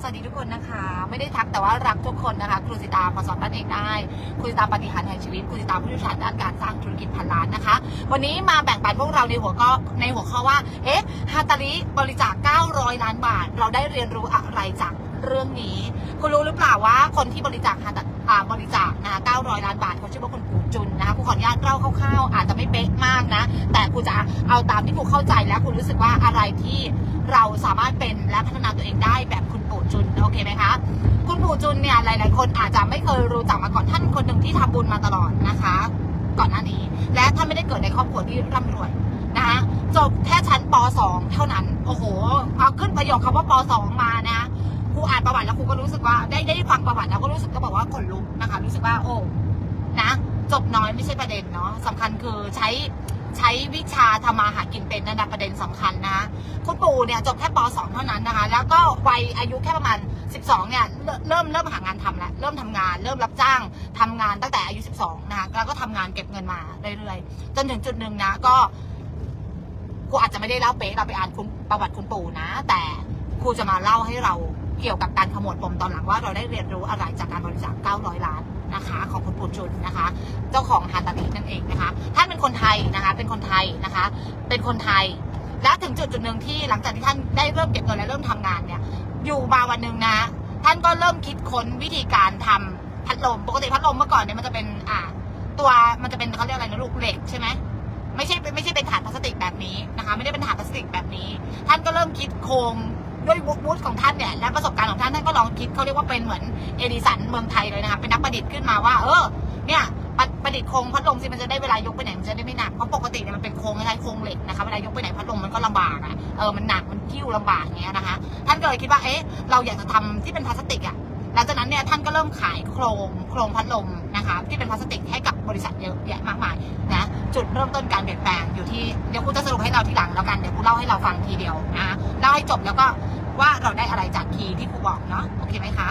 สวัสดีทุกคนนะคะ ไม่ได้ทักแต่ว่ารักทุกคนนะคะ ครูสิตาขอสอนบ้นเองได้ครูสิตาปฏิหารแห่งชีวิตครูสิตาผู้เชี่ยวชาญด้านการสร้างธุรกิจพันล้านนะคะ วันนี้มาแบ่งปันพวกเราในหัวก็ในหัวข้อว่า เอ๊ะฮาตาริบริจาค 900 ล้านบาท เราได้เรียนรู้อะไรจากเรื่องนี้ คุณรู้หรือเปล่าว่าคนที่บริจาคฮาตาบริจาคนะ 900 ล้านบาทเขาชื่อว่าคุณปู่จุนนะคะครูขออนุญาตเล่าคร่าวๆอาจจะไม่เป๊ะมากนะ แต่ครูจะเอาตามที่ครูเข้าใจและครูรู้สึกว่าอะไรที่เราสามารถเป็นและพัฒนาตัวเองได้แบบคุณ จุนโอเคไหมคะคุณปู่จุนเนี่ยหลาย ๆ คนอาจจะไม่เคยรู้จักมาก่อนท่านคนหนึ่งที่ทำบุญมาตลอดนะคะ ก่อนหน้านี้ และท่านไม่ได้เกิดในครอบครัวที่ร่ำรวยนะคะจบแค่ชั้นป .2 เท่านั้น โอ้โหเอาขึ้นประโยคคำว่าป .2 มานะครูอ่านประวัติแล้วครูก็รู้สึกว่าได้ได้ฟังประวัติแล้วก็รู้สึกก็บอกว่าขนลุกนะคะ รู้สึกว่าโอ้นะจบน้อยไม่ใช่ประเด็นเนาะสำคัญคือใช้ ใช้วิชาทำมาหากินเป็นนั่นนะประเด็นสำคัญนะคุณปู่เนี่ยจบแค่ป .2 เท่านั้นนะคะ แล้วก็วัยอายุแค่ประมาณ 12 เนี่ยเริ่มเริ่มหางานทำแล้วเริ่มทำงาน เริ่มรับจ้างทำงานตั้งแต่อายุ 12 นะคะแล้วก็ทำงานเก็บเงินมาเรื่อยๆ จนถึงจุดหนึ่งนะก็ครูอาจจะไม่ได้เล่าเป๊ะเราไปอ่านคุณประวัติคุณปู่นะ แต่ครูจะมาเล่าให้เราเกี่ยวกับการขโมวดปมตอนหลังว่าเราได้เรียนรู้อะไรจากการบริจาค 900 ล้าน นะคะของคุณปู่จุนนะคะ เจ้าของฮาตารินั่นเองนะคะท่านเป็นคนไทยนะคะ เป็นคนไทยนะคะ เป็นคนไทย และถึงจุดจุดหนึ่งที่หลังจากที่ท่านได้เริ่มเก็บเงินและเริ่มทำงานเนี่ยอยู่มาวันหนึ่งนะ ท่านก็เริ่มคิดค้นวิธีการทำพัดลมปกติพัดลมเมื่อก่อนเนี่ยมันจะเป็นอ่าตัวมันจะเป็นเขาเรียกอะไรนะลูกเหล็กใช่ไหมไม่ใช่ไม่ใช่เป็นถาดพลาสติกแบบนี้นะคะ ไม่ได้เป็นถาดพลาสติกแบบนี้ ท่านก็เริ่มคิดโครง ด้วยวุฒิของท่านเนี่ยและประสบการณ์ของท่านท่านก็ลองคิดเขาเรียกว่าเป็นเหมือนเอดิสันเมืองไทยเลยนะคะเป็นนักประดิษฐ์ขึ้นมาว่า เออเนี่ยประประดิษฐ์โครงพัดลมสิมันจะได้เวลายกไปไหนมันจะได้ไม่หนักเพราะปกติเนี่ยมันเป็นโครงอะไรโครงเหล็กนะคะเวลายกไปไหนพัดลมมันก็ลำบากอะเออมันหนักมันกิ้วลำบากอย่างเงี้ยนะคะ ท่านก็เลยคิดว่าเอ๊ะเราอยากจะทำที่เป็นพลาสติกอะ ลังจากนั้นเนี่ยท่านก็เริ่มขายโครงโครงพัดลมนะคะที่เป็นพลาสติกให้กับบริษัทเยอะแยะมากมายนะจุดเริ่มต้นการเปลี่ยนแปลงอยู่ที่เดี๋ยวครูจะสรุปให้เราทีหลังแล้วกันเดี๋ยวครูเล่าให้เราฟังทีเดียวนะเล่าให้จบแล้วก็ว่าเราได้อะไรจากคีที่ครูบอกเนาะโอเคไหมคะ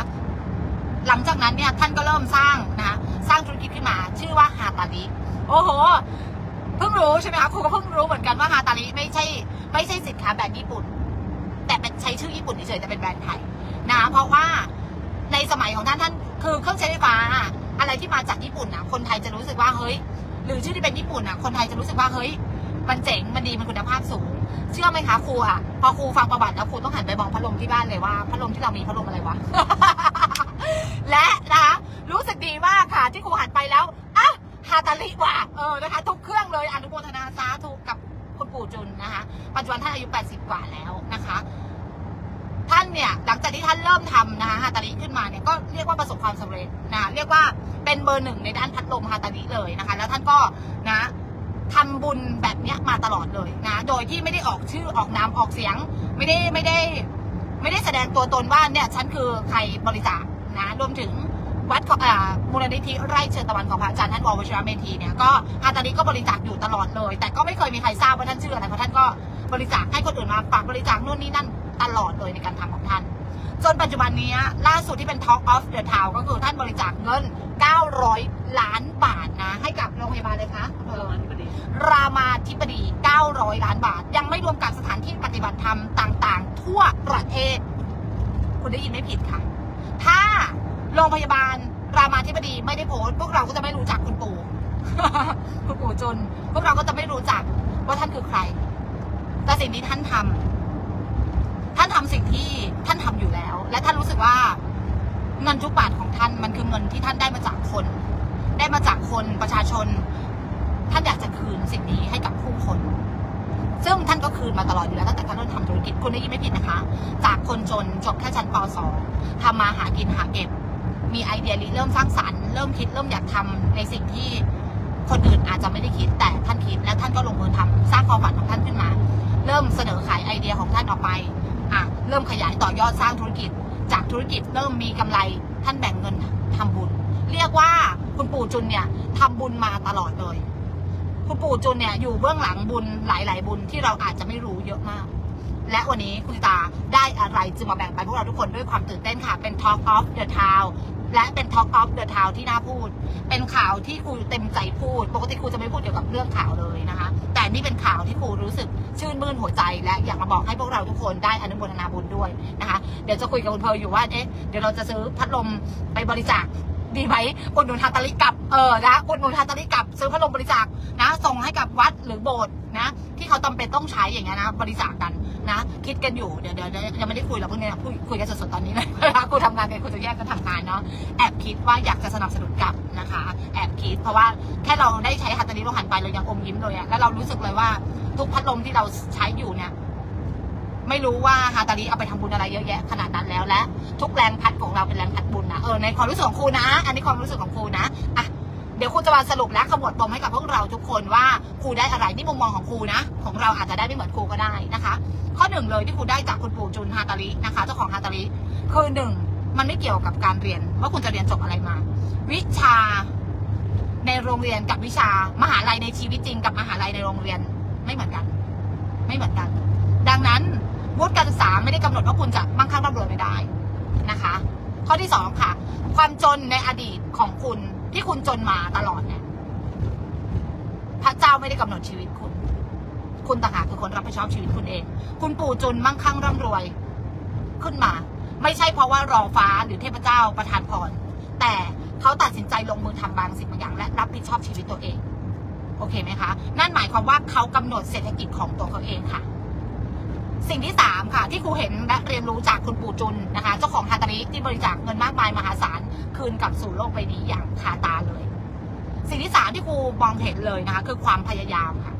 หลังจากนั้นเนี่ยท่านก็เริ่มสร้างนะคะสร้างธุรกิจขึ้นมาชื่อว่าฮาตาลิโอ้โหเพิ่งรู้ใช่ไหมคะครูก็เพิ่งรู้เหมือนกันว่าฮาตาลิไม่ใช่ไม่ใช่สินค้าแบรนด์ญี่ปุ่น แต่เป็นใช้ชื่อญี่ปุ่นเฉยๆแต่เป็นแบรนด์ไทยนะเพราะว่า ในสมัยของท่านท่านคือเครื่องใช้ไฟฟ้าอะไรที่มาจากญี่ปุ่นนะคนไทยจะรู้สึกว่าเฮ้ย หรือชื่อที่เป็นญี่ปุ่นอะคนไทยจะรู้สึกว่าเฮ้ย มันเจ๋งมันดีมันคุณภาพสูง เชื่อไหมคะครูอะพอครูฟังประวัติแล้วครูต้องหันไปมองพัดลมที่บ้านเลยว่าพัดลมที่เรามีพัดลมอะไรวะและนะคะรู้สึกดีมากค่ะที่ครูหันไปแล้วอะฮาตาลิว่ะเออนะคะทุกเครื่องเลยอนุโมทนาสาธุกับคุณปู่จุนนะคะปัจจุบันท่านอายุ 80 กว่าแล้วนะคะ นเนี่ยหลังจากที่ท่านเริ่มทำนะคะฮาตาลิขึ้นมาเนี่ยก็เรียกว่าประสบความสำเร็จนะเรียกว่าเป็นเบอร์หนึ่งในด้านพัดลมฮาตาลิเลยนะคะ แล้วท่านก็นะทำบุญแบบเนี้ยมาตลอดเลยนะ โดยที่ไม่ได้ออกชื่อออกนามออกเสียง ไม่ได้ไม่ได้ ไม่ได้แสดงตัวตนว่าเนี่ยฉันคือใครบริจาคนะรวมถึงวัดของมูลนิธิไร่เชิญตะวันของพระอาจารย์ท่านววชิระเมธีเนี่ยก็ฮาตาลิก็บริจาคอยู่ตลอดเลย แต่ก็ไม่เคยมีใครทราบว่าท่านชื่ออะไรเพราะท่านก็บริจาคให้คนอื่นมาฝากบริจาคนู่นนี่นั่น ตลอดเลยในการทำของท่าน จนปัจจุบันนี้ล่าสุดที่เป็น Talk of the Town ก็คือท่านบริจาคเงิน 900 ล้านบาทนะ ให้กับโรงพยาบาลเลยคะเออรามาธิบดี 900 ล้านบาท ยังไม่รวมกับสถานที่ปฏิบัติธรรมต่างๆ ทั่วประเทศ คุณได้ยินไม่ผิดค่ะ ถ้าโรงพยาบาลรามาธิบดีไม่ได้โพสต์พวกเราก็จะไม่รู้จักคุณปู่คุณปู่จน พวกเราก็จะไม่รู้จักว่าท่านคือใคร แต่สิ่งที่ท่านทำ ท่านทำสิ่งที่ท่านทำอยู่แล้ว และท่านรู้สึกว่าเงินทุกบาทของท่านมันคือเงินที่ท่านได้มาจากคน ได้มาจากคนประชาชน ท่านอยากจะคืนสิ่งนี้ให้กับผู้คน ซึ่งท่านก็คืนมาตลอดอยู่แล้วตั้งแต่ท่านเริ่มทำธุรกิจคุณได้ยินไม่ผิดนะคะ จากคนจนจบแค่ชั้นป .2 ทำมาหากินหาเก็บ มีไอเดียริเริ่มสร้างสรรค์เริ่มคิดเริ่มอยากทำในสิ่งที่คนอื่นอาจจะไม่ได้คิดแต่ท่านคิดและท่านก็ลงมือทำสร้างความฝันของท่านขึ้นมา เริ่มเสนอขายไอเดียของท่านออกไป เริ่มขยายต่อยอดสร้างธุรกิจ จากธุรกิจเริ่มมีกำไรท่านแบ่งเงินทำบุญ เรียกว่าคุณปู่จุนเนี่ยทำบุญมาตลอดเลย คุณปู่จุนเนี่ยอยู่เบื้องหลังบุญหลาย ๆ บุญที่เราอาจจะไม่รู้เยอะมาก และวันนี้คุณตาได้อะไรจึงมาแบ่งปันพวกเราทุกคนด้วยความตื่นเต้นค่ะ เป็น Talk of the Town และเป็นท็อกออฟเดอะทาวที่น่าพูด เป็นข่าวที่ครูเต็มใจพูด ปกติครูจะไม่พูดเกี่ยวกับเรื่องข่าวเลยนะคะ แต่นี่เป็นข่าวที่ครูรู้สึกชื่นมื่นหัวใจ และอยากมาบอกให้พวกเราทุกคนได้อนุโมทนาบุญด้วยนะคะ เดี๋ยวจะคุยกับคุณเพลอยู่ว่า เอ๊ะ เดี๋ยวเราจะซื้อพัดลมไปบริจาค ดีไหมอุดหนุนฮาตาลิกับเออนะอุดหนุนฮาตาลิกับซื้อพัดลมบริจาคนะ ส่งให้กับวัดหรือโบสถ์นะ ที่เขาจำเป็นต้องใช้อย่างเงี้ยนะ บริจาคกันนะ คิดกันอยู่เดี๋ยวเดี๋ยวยังไม่ได้คุยหรอกพวกเนี้ยคุยคุยกันสดๆตอนนี้เลยครูทำงานกันครูจะแยกกันทำงานเนาะแอบคิดว่าอยากจะสนับสนุนกลับนะคะ แอบคิดเพราะว่าแค่เราได้ใช้ฮัตตาลิเราหันไปเรายังอมยิ้มเลยอะแล้วเรารู้สึกเลยว่าทุกพัดลมที่เราใช้อยู่เนี่ย ไม่รู้ว่าฮาตาลิเอาไปทำบุญอะไรเยอะแยะขนาดนั้นแล้วและ ทุกแรงพัดของเราเป็นแรงพัดบุญนะเออในความรู้สึกของครูนะ อันนี้ความรู้สึกของครูนะอะเดี๋ยวครูจะมาสรุปและขมวดปมให้กับพวกเราทุกคนว่าครูได้อะไรนี่มุมมองของครูนะ ของเราอาจจะได้ไม่เหมือนครูก็ได้นะคะ ข้อหนึ่งเลยที่ครูได้จากคุณปู่จุนฮาตาลินะคะ เจ้าของฮาตาลิคือหนึ่งมันไม่เกี่ยวกับการเรียนว่าคุณจะเรียนจบอะไรมา วิชาในโรงเรียนกับวิชามหาลัยในชีวิตจริง กับมหาลัยในโรงเรียนไม่เหมือนกัน ไม่เหมือนกัน ดังนั้น วุฒิการศึกษาไม่ได้กำหนดว่าคุณจะมั่งคั่งร่ำรวยไม่ได้นะคะ ข้อที่สองค่ะ ความจนในอดีตของคุณที่คุณจนมาตลอดเนี่ยพระเจ้าไม่ได้กำหนดชีวิตคุณ คุณต่างหากคือคนรับผิดชอบชีวิตคุณเอง คุณปู่จนมั่งคั่งร่ำรวย ขึ้นมา ไม่ใช่เพราะว่ารอฟ้าหรือเทพเจ้าประทานพรแต่เขาตัดสินใจลงมือทำบางสิ่งบางอย่าง และรับผิดชอบชีวิตตัวเอง โอเคไหมคะ นั่นหมายความว่าเขากำหนดเศรษฐกิจของตัวเขาเองค่ะ สิ่งที่สามค่ะ ที่ครูเห็นและเรียนรู้จากคุณปู่จุนนะคะ เจ้าของฮาตาริที่บริจาคเงินมากมายมหาศาลคืนกลับสู่โลกใบนี้อย่างคาตาเลย สิ่งที่สามที่ครูมองเห็นเลยนะคะ คือความพยายามค่ะ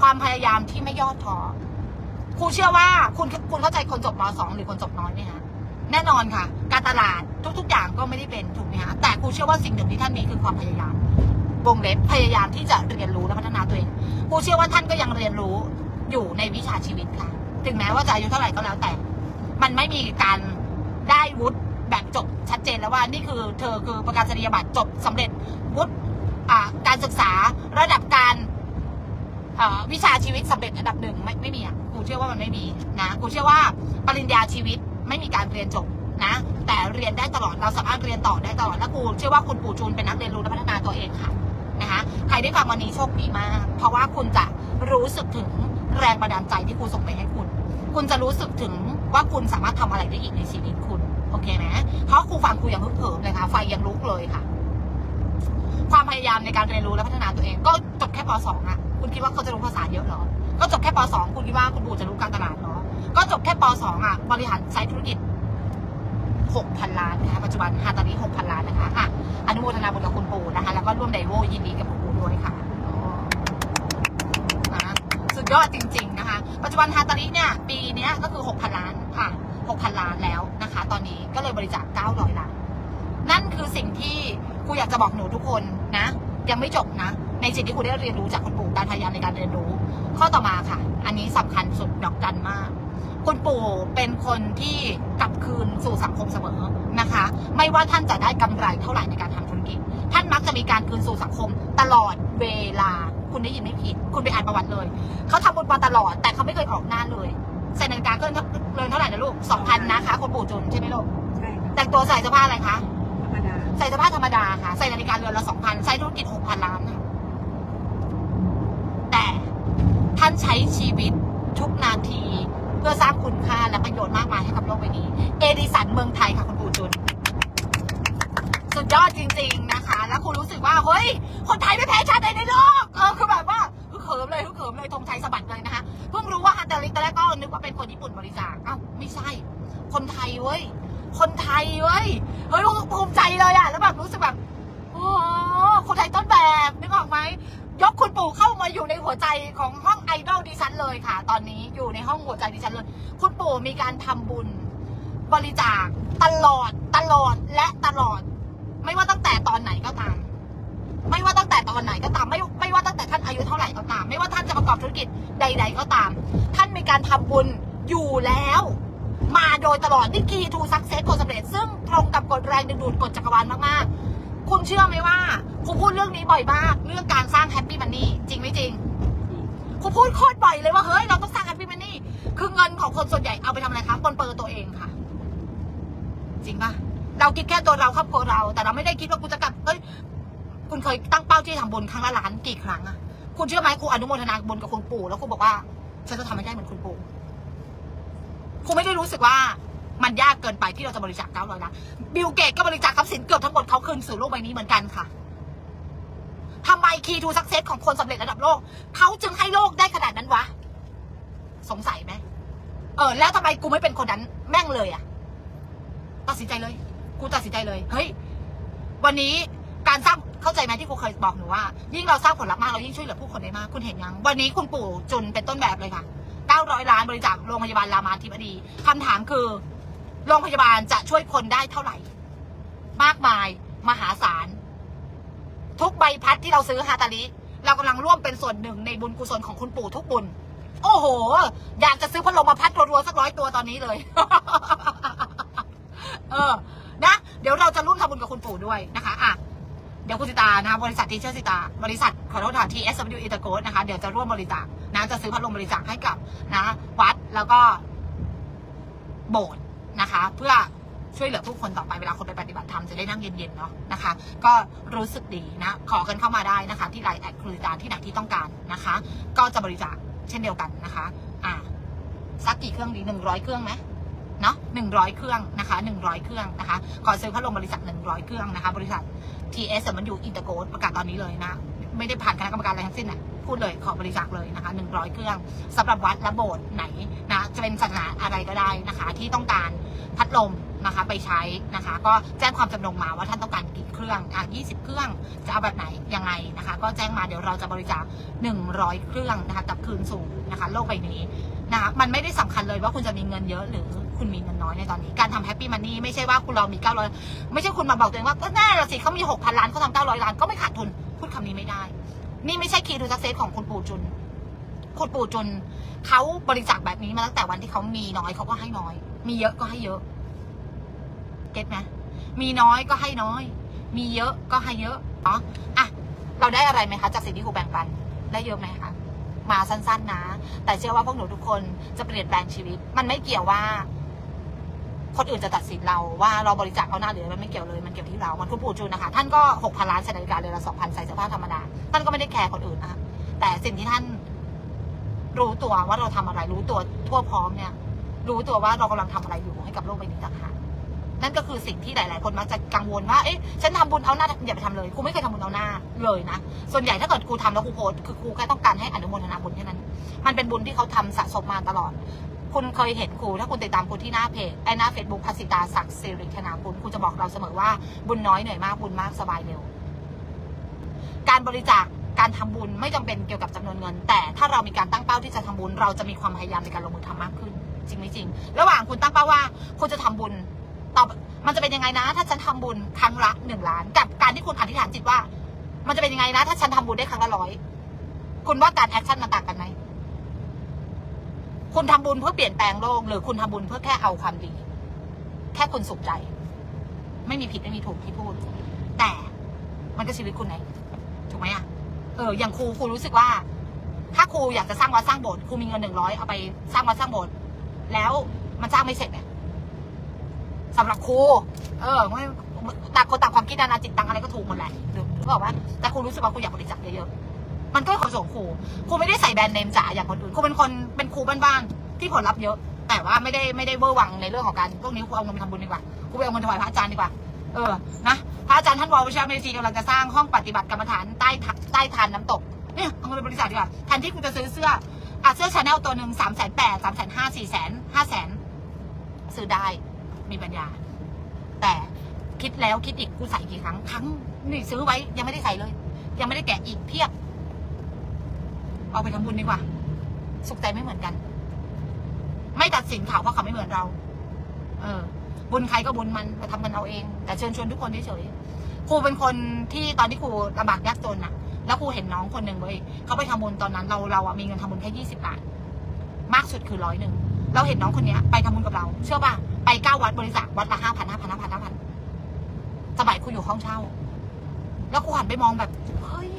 ความพยายามที่ไม่ย่อท้อครูเชื่อว่าคุณคุณเข้าใจคนจบมสองหรือคนจบน้อยไหมคะแน่นอนค่ะ การตลาดทุก ๆ อย่างก็ไม่ได้เป็นถูกไหมคะแต่ครูเชื่อว่าสิ่งหนึ่งที่ท่านมีคือความพยายามวงเล็บพยายามที่จะเรียนรู้และพัฒนาตัวเองครูเชื่อว่าท่านก็ยังเรียนรู้อยู่ในวิชาชีวิตค่ะ ถึงแม้ว่าจะอายุเท่าไหร่ก็แล้วแต่ มันไม่มีการได้วุฒิแบบจบชัดเจนแล้วว่านี่คือเธอคือประกาศนียบัตรจบสำเร็จวุฒิการศึกษาระดับการวิชาชีวิตสำเร็จอันดับหนึ่งไม่ไม่มีอะกูเชื่อว่ามันไม่มีนะกูเชื่อว่าปริญญาชีวิตไม่มีการเรียนจบนะ แต่เรียนได้ตลอดเราสามารถเรียนต่อได้ตลอดและกูเชื่อว่าคุณปู่จูนเป็นนักเรียนรู้และพัฒนาตัวเองค่ะนะคะใครได้ฟังวันนี้โชคดีมาก เพราะว่าคุณจะรู้สึกถึงแรงบันดาลใจที่ครูส่งไปให้คุณ คุณจะรู้สึกถึงว่าคุณสามารถทำอะไรได้อีกในชีวิตคุณ โอเคไหมเพราะครูฟังครูยังฮึกเหิมเลยค่ะ ไฟยังลุกเลยค่ะ ความพยายามในการเรียนรู้และพัฒนาตัวเอง ก็จบแค่ป .2 อะคุณคิดว่าเขาจะรู้ภาษาเยอะเหรอ ก็จบแค่ป .2 คุณคิดว่าคุณปู่จะรู้การตลาดเหรอ ก็จบแค่ป .2 อะบริหารไซต์ธุรกิจ6,000 ล้านนะคะปัจจุบันฮาตอนนี้6,000 ล้านนะคะอะอนุโมทนาบุญกับคุณปู่นะคะ แล้วก็ร่วมไดโวยินดีกับคุณปู่ด้วยค่ะนะสุดยอดจริง นะคะ ปัจจุบันฮาตาริเนี่ยปีนี้ก็คือ 6,000 ล้านค่ะ 6,000 ล้านแล้วนะคะ ตอนนี้ก็เลยบริจาค 900 ล้าน นั่นคือสิ่งที่ครูอยากจะบอกหนูทุกคนนะ ยังไม่จบนะ ในสิ่งที่ครูได้เรียนรู้จากคุณปู่การพยายามในการเรียนรู้ ข้อต่อมาค่ะ อันนี้สำคัญสุดดอกจันมากคุณปู่เป็นคนที่กลับคืนสู่สังคมเสมอนะคะ ไม่ว่าท่านจะได้กำไรเท่าไหร่ในการทำธุรกิจ ท่านมักจะมีการคืนสู่สังคมตลอดเวลา คุณได้ยินไม่ผิด คุณไปอ่านประวัติเลย เขาทำบุญมาตลอด แต่เขาไม่เคยออกหน้าเลยใส่นาฬิกาเกินเกินเท่าไหร่นะลูกสองพันนะคะคุณปู่จุนใช่ไหมลูกใช่ค่ะแต่งตัวใส่เสื้อผ้าอะไรคะ ธรรมดาใส่เสื้อผ้าธรรมดาค่ะ ใส่นาฬิกาเรือนละสองพันใช้ธุรกิจหกพันล้านค่ะแต่ท่านใช้ชีวิตทุกนาที เพื่อสร้างคุณค่าและประโยชน์มากมายให้กับโลกใบนี้ เอดิสันเมืองไทยค่ะคุณปู่จุน สุดยอดจริง ๆนะคะ แล้วคุณรู้สึกว่าเฮ้ย คนไทยไม่แพ้ชาติใดในโลกเออคือแบบว่าฮึกเขิมเลยฮึกเขิมเลยธงชัยสะบัดเลยนะคะเพิ่งรู้ว่าฮันเตอร์ลิกตอนแรกก็นึกว่าเป็นคนญี่ปุ่นบริจาคเอ้าไม่ใช่ คนไทยเว้ยคนไทยเว้ยเฮ้ยภูมิใจเลยอะแล้วแบบรู้สึกแบบโอ้คนไทยต้นแบบนึกออกไหมยกคุณปู่เข้ามาอยู่ในหัวใจของห้องไอดอลดิฉันเลยค่ะ ตอนนี้อยู่ในห้องหัวใจดิฉันเลย คุณปู่มีการทำบุญบริจาคตลอดตลอดและตลอด ไม่ว่าตั้งแต่ตอนไหนก็ตาม ไม่ว่าตั้งแต่ตอนไหนก็ตาม ไม่ไม่ว่าตั้งแต่ท่านอายุเท่าไหร่ก็ตาม ไม่ว่าท่านจะประกอบธุรกิจใด ๆ ก็ตาม ท่านมีการทำบุญอยู่แล้ว มาโดยตลอดนี่คีทูซักเซสคนสำเร็จ ซึ่งตรงกับกฎแรงดึงดูดกฎจักรวาลมากๆ คุณเชื่อไหมว่าครูพูดเรื่องนี้บ่อยมาก เรื่องการสร้างแฮปปี้มันนี่จริงไม่จริงครูพูดโคตรบ่อยเลยว่าเฮ้ยเราต้องสร้างแฮปปี้มันนี่คือเงินของคนส่วนใหญ่เอาไปทำอะไรคะปนเปื้อตัวเองค่ะ จริงปะ เราคิดแค่ตัวเราครอบครัวเรา แต่เราไม่ได้คิดว่ากูจะกลับเอ้ยคุณเคยตั้งเป้าที่จะทำบุญครั้งละล้านกี่ครั้งอะคุณเชื่อไหมครูอนุโมทนาบุญกับคุณปู่แล้วครูบอกว่าฉันจะทำให้ได้เหมือนคุณปู่ครูไม่ได้รู้สึกว่ามันยากเกินไปที่เราจะบริจาคเก้าร้อยล้านบิลเกตก็บริจาคทรัพย์สินเกือบทั้งหมดเขาคืนสู่โลกใบนี้เหมือนกันค่ะทำไมคีย์ทูสักเซสของคนสำเร็จระดับโลก เขาจึงให้โลกได้ขนาดนั้นวะ สงสัยไหม เออ แล้วทำไมกูไม่เป็นคนนั้นแม่งเลยอะตัดสินใจเลย กูตัดสินใจเลย เฮ้ย วันนี้การสร้างเข้าใจไหมที่ครูเคยบอกหนูว่า ยิ่งเราสร้างผลลัพธ์มากเรายิ่งช่วยเหลือผู้คนได้มาก คุณเห็นยัง วันนี้คุณปู่จุนเป็นต้นแบบเลยค่ะ 900 ล้านบริจาคโรงพยาบาลรามาธิบดีคำถามคือ โรงพยาบาลจะช่วยคนได้เท่าไหร่ มากมายมหาศาล ทุกใบพัดที่เราซื้อฮาตาลิเรากำลังร่วมเป็นส่วนหนึ่งในบุญกุศลของคุณปู่ทุกบุญ โอ้โห อยากจะซื้อพัดลมมาพัดรัวๆสักร้อยตัวตอนนี้เลย เออ เดี๋ยวเราจะร่วมทำบุญกับคุณปู่ด้วยนะคะอะเดี๋ยวคุณสิตานะคะบริษัททีเชอร์สิตา บริษัทขอโทษค่ะ TSW i t e r c o นะคะ เดี๋ยวจะร่วมบริจาคนะจะซื้อพัดลมบริจาคให้กับนะวัดแล้วก็โบสถ์นะคะ เพื่อช่วยเหลือผู้คนต่อไปเวลาคนไปปฏิบัติธรรมจะได้นั่งเย็นๆเนาะนะคะ ก็รู้สึกดีนะขอกันเข้ามาได้นะคะ ที่ไลน์แอดครูตาที่ไหนที่ต้องการนะคะ ก็จะบริจาคเช่นเดียวกันนะคะ อ่าสักกี่เครื่องดีหนึ่งร้อยเครื่องไหม เนาะหนึ่งร้อยเครื่องนะคะหนึ่งร้อยเครื่องนะคะ ขอซื้อพัดลมบริษัทหนึ่งร้อยเครื่องนะคะ บริษัท TS มันอยู่อินเตอร์โกประกาศตอนนี้เลยนะ ไม่ได้ผ่านคณะกรรมการอะไรทั้งสิ้นนะพูดเลยขอบริจาคเลยนะคะหนึ่งร้อยเครื่องสำหรับวัดและโบสถ์ไหนนะจะเป็นศาสนาอะไรก็ได้นะคะ ที่ต้องการพัดลมนะคะไปใช้นะคะ ก็แจ้งความจำนงมาว่าท่านต้องการกี่เครื่องอะ20 เครื่องจะเอาแบบไหนยังไงนะคะ ก็แจ้งมาเดี๋ยวเราจะบริจาค100 เครื่องนะคะกลับคืนสู่นะคะ โลกใบนี้ นะคะมันไม่ได้สำคัญเลยว่าคุณจะมีเงินเยอะหรือคุณมีเงินน้อยในตอนนี้ การทำแฮปปี้มันนี่ไม่ใช่ว่าคุณเรามี900ไม่ใช่คุณมาบอกตัวเองว่าก็แน่ละสิเขามี6,000ล้านเขาทำ900ล้านก็ไม่ขาดทุนพูดคำนี้ไม่ได้ นี่ไม่ใช่คีย์ทูสักเซสของคุณปู่จุน คุณปู่จุนเขาบริจาคแบบนี้มาตั้งแต่วันที่เขามีน้อยเขาก็ให้น้อย มีเยอะก็ให้เยอะ เก็ตไหมมีน้อยก็ให้น้อย มีเยอะก็ให้เยอะเนาะอะเราได้อะไรไหมคะ จากสิ่งที่ครูแบ่งปัน ได้เยอะไหมคะ มาสั้น ๆ นะ แต่เชื่อว่าพวกหนูทุกคนจะเปลี่ยนแปลงชีวิต มันไม่เกี่ยวว่า คนอื่นจะตัดสินเราว่าเราบริจาคเขาหน้าหรือมันไม่เกี่ยวเลยมันเกี่ยวที่เรามันคุณปู่จูนนะคะ ท่านก็หกพันล้านใช้นาฬิกาเดือนละสองพันใส่เสื้อผ้าธรรมดาท่านก็ไม่ได้แคร์คนอื่นนะคะแต่สิ่งที่ท่านรู้ตัวว่าเราทำอะไร รู้ตัวทั่วพร้อมเนี่ย รู้ตัวว่าเรากำลังทำอะไรอยู่ให้กับโลกใบนี้ต่างหาก นั่นก็คือสิ่งที่หลาย ๆ คนมักจะกังวลว่า เอ๊ะ ฉันทำบุญเอาหน้าอย่าไปทำเลยครูไม่เคยทำบุญเอาหน้าเลยนะ ส่วนใหญ่ถ้าเกิดครูทำแล้วครูโพสคือครูแค่ต้องการให้อนุโมทนาบุญแค่นั้น มันเป็นบุญที่เขาทำสะสมมาตลอด คุณเคยเห็นครูถ้าคุณติดตามครูที่หน้าเพจไอ้หน้าเฟซบุ๊กพัสิตาศักดิ์สิริธนาบุญครูจะบอกเราเสมอว่าบุญน้อยเหนื่อยมากบุญมากสบายเร็ว การบริจาคการทำบุญไม่จำเป็นเกี่ยวกับจำนวนเงิน แต่ถ้าเรามีการตั้งเป้าที่จะทำบุญ เราจะมีความพยายามในการลงมือทำมากขึ้น จริงไม่จริง ระหว่างคุณตั้งเป้าว่าคุณจะทำบุญ ตอบมันจะเป็นยังไงนะ ถ้าฉันทำบุญครั้งละหนึ่งล้าน กับการที่คุณอธิษฐานจิตว่า มันจะเป็นยังไงนะ ถ้าฉันทำบุญได้ครั้งละร้อยคุณว่าการแอคชั่นมันต่างกันไหมคุณทำบุญเพื่อเปลี่ยนแปลงโลก หรือคุณทำบุญเพื่อแค่เอาความดี แค่คุณสุขใจ ไม่มีผิดไม่มีถูกที่พูด แต่มันก็ชีวิตคุณไงถูกไหมอะเอออย่างครูครูรู้สึกว่า ถ้าครูอยากจะสร้างวัดสร้างโบสถ์ครูมีเงินหนึ่งร้อยเอาไปสร้างวัดสร้างโบสถ์แล้วมันสร้างไม่เสร็จเนี่ย สำหรับครูเออไม่ต่างคนต่างความคิดนานาจิตตังอะไรก็ถูกหมดแหละหรือบอกว่าแต่ครูรู้สึกว่าครูอยากบริจาคเยอะๆมันก็เป็นความสุขของครูครูไม่ได้ใส่แบรนด์เนมจ๋าอย่างคนอื่นครูเป็นคนเป็นครูบ้านๆที่ผลลัพธ์เยอะ แต่ว่าไม่ได้ไม่ได้เวอร์วังในเรื่องของการพวกนี้ครูเอาเงินไปทำบุญดีกว่าครูไปเอาเงินถวายพระอาจารย์ดีกว่าเออนะพระอาจารย์ท่านวอลวิชาเมธีกำลังจะสร้างห้องปฏิบัติกรรมฐานใต้ทะใต้ทานน้ำตกเนี่ยเอาเงินไปบริจาคดีกว่าแทนที่คุณจะซื้อเสื้ออะเสื้อชาแนลตัวหนึ่งสามแสนแปดสามแสนห้าสี่แสนห้าแสนซื้อได้ มีปัญญา แต่คิดแล้วคิดอีกกูใส่กี่ครั้งครั้งนี่ซื้อไว้ ยังไม่ได้ใส่เลย ยังไม่ได้แกะอีกเพียบ เอาไปทำบุญดีกว่า สุขใจไม่เหมือนกัน ไม่ตัดสินเขาเพราะเขาไม่เหมือนเรา เออ บุญใครก็บุญมันไปทำกันเอาเอง แต่เชิญชวนทุกคนเฉยๆครูเป็นคนที่ตอนที่ครูลำบากยากจนน่ะแล้วครูเห็นน้องคนหนึ่งเว้ยเขาไปทำบุญตอนนั้นเราเราอะมีเงินทำบุญแค่ยี่สิบบาทมากสุดคือร้อยหนึ่งเราเห็นน้องคนเนี้ย ไปทำบุญกับเรา เชื่อป่ะ ไปเก้าวัดบริจาควัดละห้าพันห้าพันห้าพันห้าพันสมัยครูอยู่ห้องเช่า แล้วครูหันไปมองแบบเฮ้ย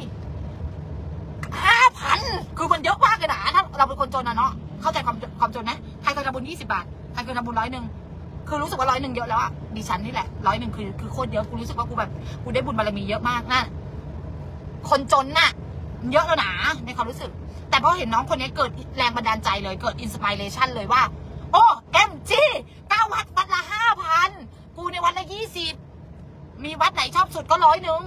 ห้าพันคือมันเยอะมากเลยนะถ้าเราเป็นคนจนอะเนาะเข้าใจความความจนนะใครเคยทำบุญยี่สิบาทใครเคยทำบุญร้อยหนึ่งคือรู้สึกว่าร้อยหนึ่งเยอะแล้วอะดิฉันนี่แหละร้อยหนึ่งคือคือโคตรเยอะกูรู้สึกว่ากูแบบกูได้บุญบารมีเยอะมากนะคนจนน่ะ เยอะแล้วนะในความรู้สึก แต่พอเห็นน้องคนนี้เกิดแรงบันดาลใจเลยเกิดอินสปิเรชันเลยว่า โอ้เอ็มจี้าวัดวัดละห้าพันกูในวัดละยี่สิบมีวัดไหนชอบสุดก็ร้อยหนึ่ง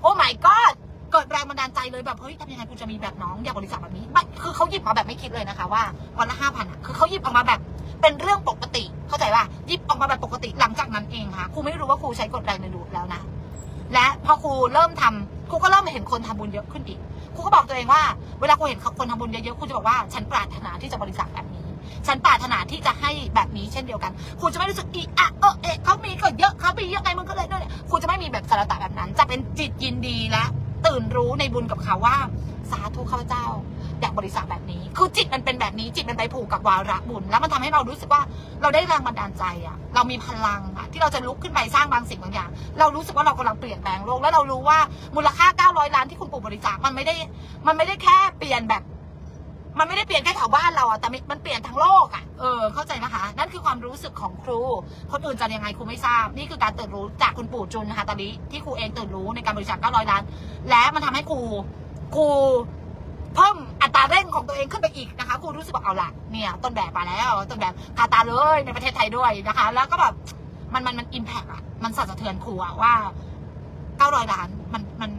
โอ้ my god เกิดแรงบันดาลใจเลยแบบเฮ้ยทำยังไงกูจะมีแบบน้องอยากบริจาคแบบนี้ไม่คือเขาหยิบมาแบบไม่คิดเลยนะคะว่าวันละห้าพันอะคือเขาหยิบออกมาแบบเป็นเรื่องปกติ เข้าใจป่ะหยิบออกมาแบบปกติหลังจากนั้นเองค่ะครูไม่รู้ว่าครูใช้กฎแรงดึงดูดแล้วนะและพอครูเริ่มทำครูก็เริ่มเห็นคนทำบุญเยอะขึ้นอีกครูก็บอกตัวเองว่า เวลาครูเห็นคนทำบุญเยอะๆครูจะบอกว่าฉันปรารถนาที่จะบริจาคแบบนี้ ฉันปรารถนาที่จะให้แบบนี้เช่นเดียวกันครูจะไม่รู้สึกอีอะเออเอะเขามีก็เยอะเขามีเยอะไงมึงก็เลยด้วยครูจะไม่มีแบบสารตะแบบนั้น จะเป็นจิตยินดีและตื่นรู้ในบุญกับเขาว่า สาธุข้าพเจ้าอยากบริจาคแบบนี้ คือจิตมันเป็นแบบนี้จิตมันไปผูกกับวาระบุญ แล้วมันทำให้เรารู้สึกว่าเราได้แรงบันดาลใจอะเรามีพลังอะที่เราจะลุกขึ้นไปสร้างบางสิ่งบางอย่าง เรารู้สึกว่าเรากำลังเปลี่ยนแปลงโลก แล้วเรารู้ว่ามูลค่า 900 ล้านที่คุณปู่บริจาคมันไม่ได้ มันไม่ได้แค่เปลี่ยนแบบ มันไม่ได้เปลี่ยนแค่แถวบ้านเราอะแต่มันเปลี่ยนทั้งโลกอะเออเข้าใจไหมคะ นั่นคือความรู้สึกของครู คนอื่นจะยังไงครูไม่ทราบ นี่คือการตื่นรู้จากคุณปู่จุนนะคะตอนนี้ที่ครูเองตื่นรู้ในการบริจาค900ล้าน และมันทำให้ครูครูเพิ่มอัตราเร่งของตัวเองขึ้นไปอีกนะคะครูรู้สึกว่าเอาละเนี่ยต้นแบบมาแล้ว ต้นแบบคาตาเลยในประเทศไทยด้วยนะคะ แล้วก็แบบมันมันมันอิมแพกอะมันสั่นสะเทือนครูอะว่า900ล้านมันมัน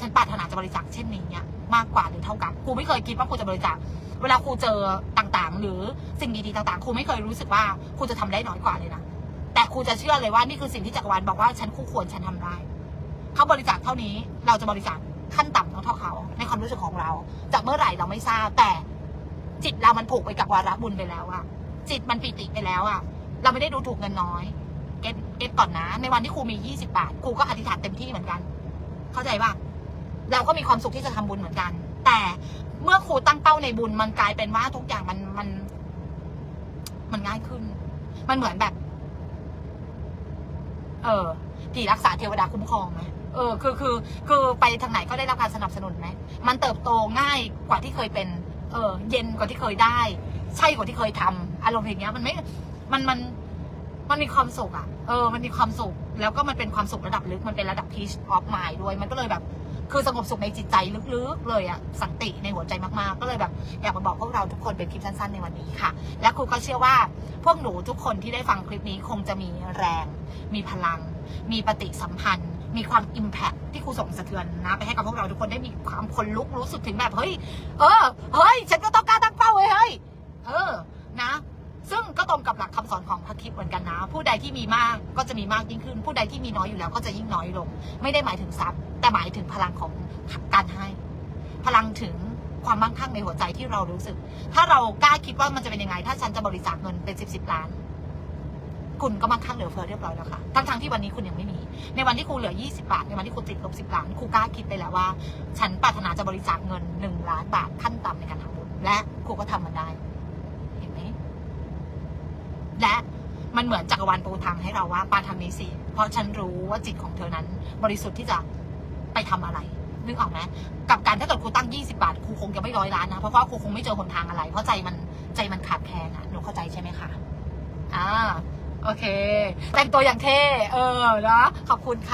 ฉันปรารถนาจะบริจาคเช่นนี้เนี่ย มากกว่าหรือเท่ากันครูไม่เคยคิดว่าครูจะบริจาคเวลาครูเจอต่างๆ หรือสิ่งดีๆต่างๆครูไม่เคยรู้สึกว่าครูจะทำได้น้อยกว่าเลยนะแต่ครูจะเชื่อเลยว่านี่คือสิ่งที่จักรวาลบอกว่าฉันคู่ควรฉันทำได้เขาบริจาคเท่านี้เราจะบริจาคขั้นต่ำเท่าเขาในความรู้สึกของเรา จากเมื่อไหร่เราไม่ทราบแต่จิตเรามันผูกไปกับวาระบุญไปแล้วอะจิตมันปิติไปแล้วอะเราไม่ได้ดูถูกเงินน้อยเก็ตเก็ตก่อนนะ ในวันที่ครูมียี่สิบาท ครูก็อธิษฐานเต็มที่เหมือนกัน เข้าใจป่ะ เราก็มีความสุขที่จะทำบุญเหมือนกัน แต่เมื่อครูตั้งเป้าในบุญมันกลายเป็นว่าทุกอย่างมันมัน มันง่ายขึ้น มันเหมือนแบบ เออผีรักษาเทวดาคุ้มครองไหมเออคือคือ คือไปทางไหนก็ได้รับการสนับสนุนไหมมันเติบโตง่ายกว่าที่เคยเป็น เออ เย็นกว่าที่เคยได้ ใช่กว่าที่เคยทำอารมณ์อย่างเงี้ย มันไม่ มันมันมันมีความสุขอะเออ มันมีความสุข แล้วก็มันเป็นความสุขระดับลึก มันเป็นระดับ peace of mind ด้วย มันก็เลยแบบ คือสงบสุขในจิตใจลึกๆ เลยอะสันติในหัวใจมากๆ ก็เลยแบบอยากมาบอกพวกเราทุกคนเป็นคลิปสั้นๆในวันนี้ค่ะ และครูก็เชื่อว่าพวกหนูทุกคนที่ได้ฟังคลิปนี้คงจะมีแรง มีพลัง มีปฏิสัมพันธ์ มีความอิมแพคที่ครูส่งสะเทือนนะไปให้กับพวกเราทุกคนได้มีความคนลุกรู้สึกถึงแบบเฮ้ยเออเฮ้ยฉันก็ต้องกล้ารตั้งเป้าเว้ยเฮ้ยเออนะ ซึ่งก็ตรงกับหลักคำสอนของพระคิดเหมือนกันนะ ผู้ใดที่มีมากก็จะมีมากยิ่งขึ้น ผู้ใดที่มีน้อยอยู่แล้วก็จะยิ่งน้อยลง ไม่ได้หมายถึงทรัพย์ แต่หมายถึงพลังของการให้ พลังถึงความมั่งคั่งในหัวใจที่เรารู้สึก ถ้าเรากล้าคิดว่ามันจะเป็นยังไง ถ้าฉันจะบริจาคเงินเป็นสิบสิบล้าน คุณก็มั่งคั่งเหลือเฟือเรียบร้อยแล้วค่ะ ทั้งทั้งๆที่วันนี้คุณยังไม่มี ในวันที่ครูเหลือ 20 บาท ในวันที่ครูติดลบ10ล้านครูกล้าคิดไปแล้วว่า ฉันปรารถนาจะบริจาคเงิน1ล้านบาทขั้นต่ำในการทำบุญและครูก็ทำมันได้ และมันเหมือนจักรวาลปูทางให้เราว่าปาทำนี้สิเพราะฉันรู้ว่าจิตของเธอนั้น บริสุทธิ์ที่จะไปทำอะไรนึกออกไหมกับการถ้าเกิดครูตั้ง 20 บาทครูคงจะไม่ร้อยล้านนะ เพราะว่าครูคงไม่เจอหนทางอะไร เพราะใจมันใจมันขาดแคลนอะหนูเข้าใจใช่ไหมคะอ่าโอเค แต่งตัวอย่างเท่ เออเนาะขอบคุณค่ะ